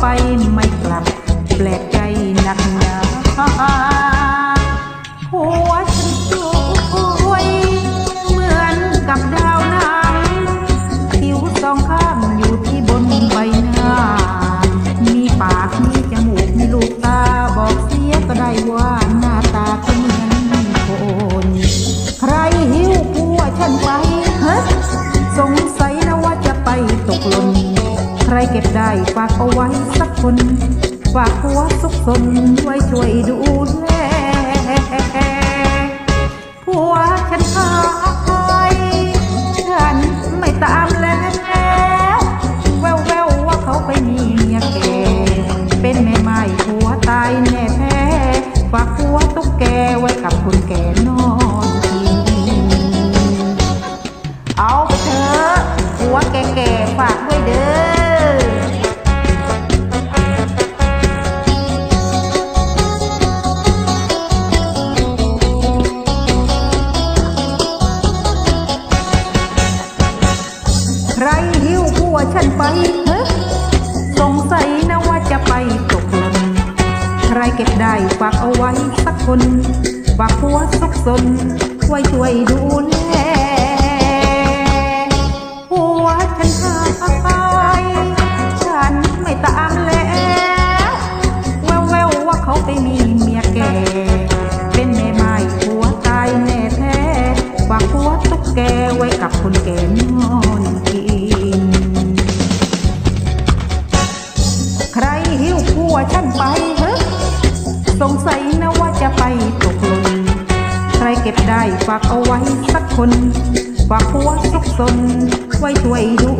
ไปไม่กลับ แปลกใจหนักหนาหัวฉันสวยเหมือนกับดาวนังผิวสองข้างอยู่ที่บนใบหน้า มีปากมีจมูกมีลูกตาบอกเสียก็ได้ว่าหน้าตาก็เหมือนคนใครหิวผัวฉันไปฮะสงสัยนะว่าจะไปตกหล่น ใครเก็บได้ฝากเอาไว้สักคน ฝากหัวสุกสนไว้ช่วยดูแลผัวฉันหายฉันไม่ตามแล้วแววแววว่าเขาไปมีเมียแก่เป็นแม่ไม้ผัวตายแน่แท้ฝากผัวตุ๊กแกไว้กับคน ใครหิวผัวฉันไปเฮ้สงสัยนะว่าจะไปตกหล่นใครเก็บได้ฝากเอาไว้สักคนฝากผัวสุกสนไว้ช่วยดูแลผัวฉันหายฉันไม่ตามแล้วแววแววๆว่าเขาไปมีเมียแก่ เป็นแม่ไม้ผัวตายแน่แท้ฝากผัวตุ๊กแกไว้กับคนแก่นอ งสัยนะว่าจะไปตกหล่นใครเก็บได้ฝากเอาไว้สักคนฝากหัวสุกสนไว้ช่วยดู